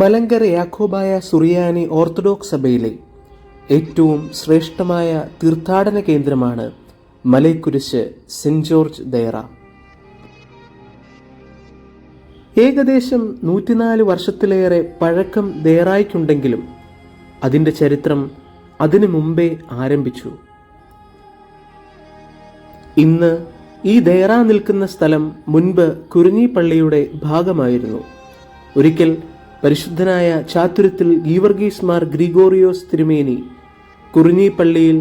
മലങ്കര യാക്കോബായ സുറിയാനി orthodox സഭയിലെ ഏറ്റവും ശ്രേഷ്ഠമായ തീർത്ഥാടന കേന്ദ്രമാണ് മലൈക്കുരിശ് സെന്റ് ജോർജ് ദയറ ഏകദേശം നൂറ്റിനാല് വർഷത്തിലേറെ പഴക്കം ദേറായിക്കുണ്ടെങ്കിലും അതിന്റെ ചരിത്രം അതിനു മുമ്പേ ആരംഭിച്ചു. ഇന്ന് ഈ ദേറ നിൽക്കുന്ന സ്ഥലം മുൻപ് കുരുങ്ങിപ്പള്ളിയുടെ ഭാഗമായിരുന്നു. ഒരിക്കൽ പരിശുദ്ധനായ ചാത്തുരത്തിൽ ഗീവർഗീസ് മാർ ഗ്രിഗോറിയോസ് തിരുമേനി കുറിഞ്ഞിപ്പള്ളിയിൽ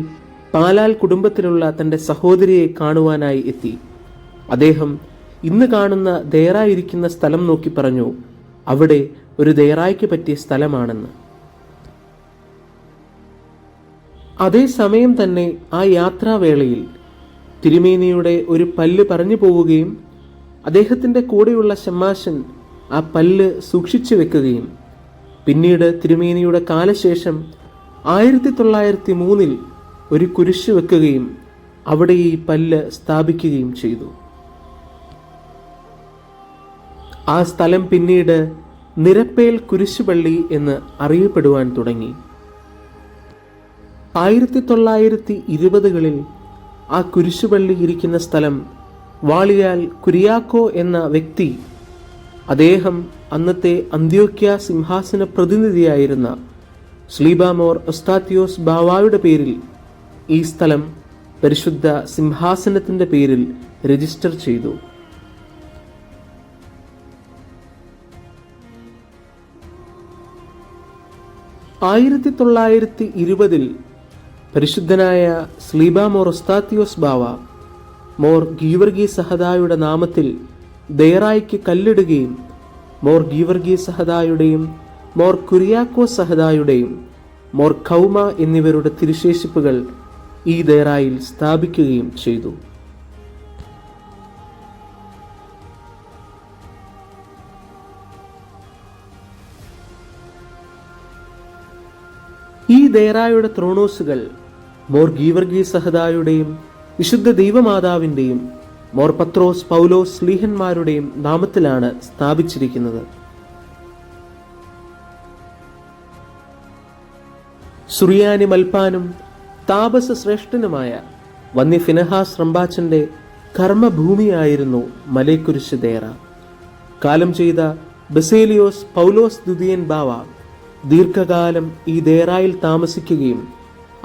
പാലാൽ കുടുംബത്തിലുള്ള തന്റെ സഹോദരിയെ കാണുവാനായി എത്തി. അദ്ദേഹം ഇന്ന് കാണുന്ന ദേറായിരിക്കുന്ന സ്ഥലം നോക്കി പറഞ്ഞു അവിടെ ഒരു ദേറായ്ക്ക് പറ്റിയ സ്ഥലമാണെന്ന്. അതേസമയം തന്നെ ആ യാത്രാവേളയിൽ തിരുമേനിയുടെ ഒരു പല്ല് പറഞ്ഞു പോവുകയും അദ്ദേഹത്തിന്റെ കൂടെയുള്ള ഷമ്മാശൻ ആ പല്ല് സൂക്ഷിച്ചു വെക്കുകയും പിന്നീട് തിരുമേനിയുടെ കാലശേഷം ആയിരത്തി തൊള്ളായിരത്തി മൂന്നിൽ ഒരു കുരിശ് വെക്കുകയും അവിടെ ഈ പല്ല് സ്ഥാപിക്കുകയും ചെയ്തു. ആ സ്ഥലം പിന്നീട് നിരപ്പേൽ കുരിശുപള്ളി എന്ന് അറിയപ്പെടുവാൻ തുടങ്ങി. ആയിരത്തി തൊള്ളായിരത്തി ഇരുപതുകളിൽ ആ കുരിശുപള്ളി ഇരിക്കുന്ന സ്ഥലം വാളിയാൽ കുരിയാക്കോ എന്ന വ്യക്തി അദ്ദേഹം അന്നത്തെ അന്ത്യോക്യ സിംഹാസന പ്രതിനിധിയായിരുന്ന സ്ലീബാമോർ ഒസ്താത്തിയോസ് ബാവായുടെ പേരിൽ ഈ സ്ഥലം പരിശുദ്ധ സിംഹാസനത്തിന്റെ പേരിൽ രജിസ്റ്റർ ചെയ്തു. ആയിരത്തി തൊള്ളായിരത്തി ഇരുപതിൽ പരിശുദ്ധനായ സ്ലീബാമോർ മോർ ഒസ്താത്തിയോസ് ബാവ മോർ ഗീവർഗി സഹദായുടെ നാമത്തിൽ ദേറായിക്ക് കല്ലിടുകയും മോർ ഗീവർഗീ സഹദായുടെയും മോർ കുരിയാക്കോ സഹദായുടെയും മോർ കൗമ എന്നിവരുടെ തിരുശേഷിപ്പുകൾ ഈ ദേറായിൽ സ്ഥാപിക്കുകയും ചെയ്തു. ഈ ദേറായുടെ ത്രോണോസുകൾ മോർ ഗീവർഗീ സഹദായുടെയും വിശുദ്ധ ദൈവമാതാവിന്റെയും മോർ പത്രോസ് പൗലോസ് സ്ലീഹന്മാരുടെയും നാമത്തിലാണ് സ്ഥാപിച്ചിരിക്കുന്നത്. സുറിയാനി മൽപ്പാനും താപസ ശ്രേഷ്ഠനുമായ വന്യ ഫിനഹാസ് റംബാച്ചന്റെ കർമ്മഭൂമിയായിരുന്നു മലയക്കുരിശ് ദേറ. കാലം ചെയ്ത ബസേലിയോസ് പൗലോസ് ദുദിയൻ ബാവ ദീർഘകാലം ഈ ദേറായിൽ താമസിക്കുകയും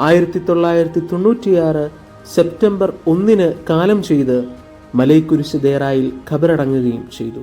ആയിരത്തി തൊള്ളായിരത്തി തൊണ്ണൂറ്റിയാറ് സെപ്റ്റംബർ ഒന്നിന് കാലം ചെയ്ത് മലൈക്കുരിശ് ദേറായിൽ ഖബറടങ്ങുകയും ചെയ്തു.